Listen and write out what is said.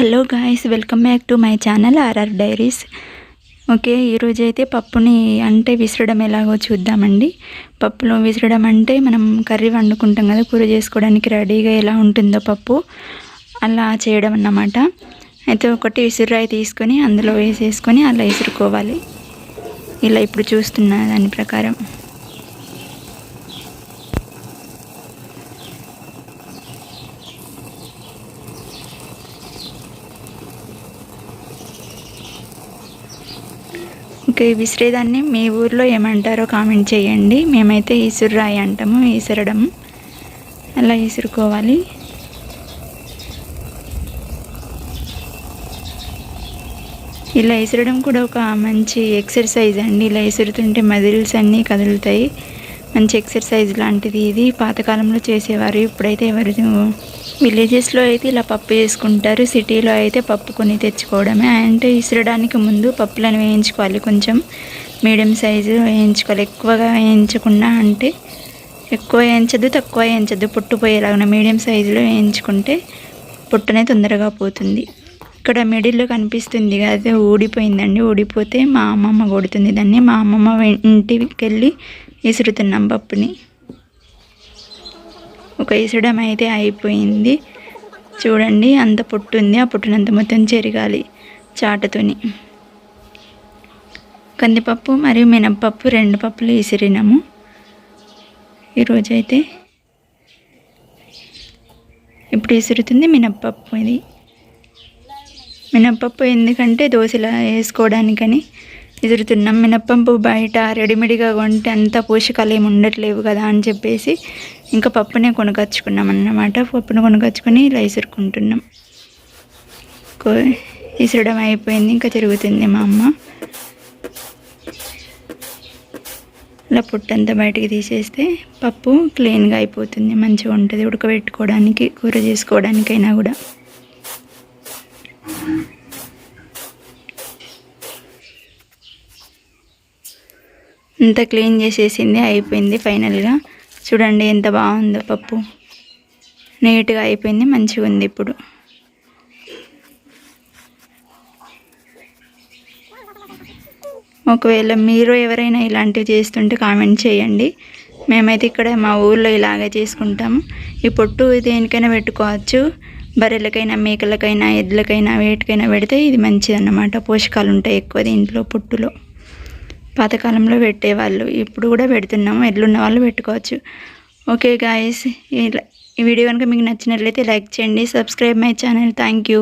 Hello guys welcome back to my channel RR diaries. Okay ఈరోజు అయితే పప్పుని అంటే విసరడం ఎలాగో చూద్దామండి. పప్పులో విసరడం అంటే మనం కర్రీ వండుకుంటాం కదా కూర చేసుకోవడానికి రెడీగా ఎలా ఉంటుందో పప్పు అలా చేయడం అన్నమాట. అయితే ఒకటి విసురాయి తీసుకొని అందులో వేసేసుకొని అలా విసురుకోవాలి. ఇలా ఇప్పుడు చూస్తున్నా దాని ప్రకారం. ఓకే విసిరేదాన్ని మీ ఊర్లో ఏమంటారో కామెంట్ చేయండి. మేమైతే ఈసుర్రాయి అంటాము ఈసరడం అలా విసురుకోవాలి ఇలా ఇసరడం కూడా ఒక మంచి ఎక్సర్సైజ్ అండి. ఇలా విసురుతుంటే మజిల్స్ అన్నీ కదులుతాయి. మంచి ఎక్సర్సైజ్ లాంటిది ఇది. పాతకాలంలో చేసేవారు ఇప్పుడైతే ఎవరు విలేజెస్లో అయితే ఇలా పప్పు చేసుకుంటారు సిటీలో అయితే పప్పు కొని తెచ్చుకోవడమే. అంటే ఇసరడానికి ముందు పప్పులను వేయించుకోవాలి కొంచెం. మీడియం సైజు వేయించుకోవాలి. ఎక్కువగా వేయించకుండా అంటే ఎక్కువ వేయించద్దు తక్కువ వేయించద్దు పొట్టు మీడియం సైజులో వేయించుకుంటే పొట్టునే తొందరగా పోతుంది. ఇక్కడ మిడిల్లో కనిపిస్తుంది అది ఊడిపోయిందండి. ఊడిపోతే మా అమ్మమ్మ కొడుతుంది దాన్ని. మా అమ్మమ్మ ఇంటికి వెళ్ళి విసురుతున్నాం పప్పుని. ఒక ఇసడం అయితే అయిపోయింది. చూడండి అంత పొట్టు ఉంది ఆ పొట్టునంత మొత్తం చెరగాలి చాటతోని. కందిపప్పు మరియు మినప్పప్పు రెండు పప్పులు విసిరినాము ఈరోజైతే ఇప్పుడు విసురుతుంది మినప్పప్పు ఇది. మినప్పప్పు ఎందుకంటే దోశలా వేసుకోవడానికని విసురుతున్నాం మినప్పంపు బయట రెడీమేడ్గా కొంటే అంత పోషకాలు ఏమి ఉండట్లేవు కదా అని చెప్పేసి ఇంకా పప్పునే కొనుకొచ్చుకున్నాం అన్నమాట పప్పును కొనుకొచ్చుకొని ఇలా ఇసురుకుంటున్నాం ఇసురడం అయిపోయింది ఇంకా తిరుగుతుంది మా అమ్మ. ఇలా పుట్టంతా బయటకు తీసేస్తే పప్పు క్లీన్గా అయిపోతుంది మంచిగా ఉంటుంది ఉడకబెట్టుకోవడానికి కూర చేసుకోవడానికైనా కూడా. అంతా క్లీన్ చేసేసింది అయిపోయింది ఫైనల్గా. చూడండి ఎంత బాగుందో పప్పు. నీట్గా అయిపోయింది మంచిగా ఉంది ఇప్పుడు. ఒకవేళ మీరు ఎవరైనా ఇలాంటివి చేస్తుంటే కామెంట్ చేయండి. మేమైతే ఇక్కడ మా ఊర్లో ఇలాగే చేసుకుంటాము ఈ పొట్టు దేనికైనా పెట్టుకోవచ్చు. బర్రెలకైనా మేకలకైనా ఎడ్లకైనా వేటికైనా పెడితే ఇది మంచిది అన్నమాట పోషకాలు ఉంటాయి ఎక్కువ దీంట్లో పొట్టులో. పాతకాలంలో పెట్టేవాళ్ళు. ఇప్పుడు కూడా పెడుతున్నాము. ఎడ్లున్న వాళ్ళు పెట్టుకోవచ్చు. ఓకే గాయస్ ఈ వీడియో కనుక మీకు నచ్చినట్లయితే లైక్ చేయండి. Subscribe my channel thank you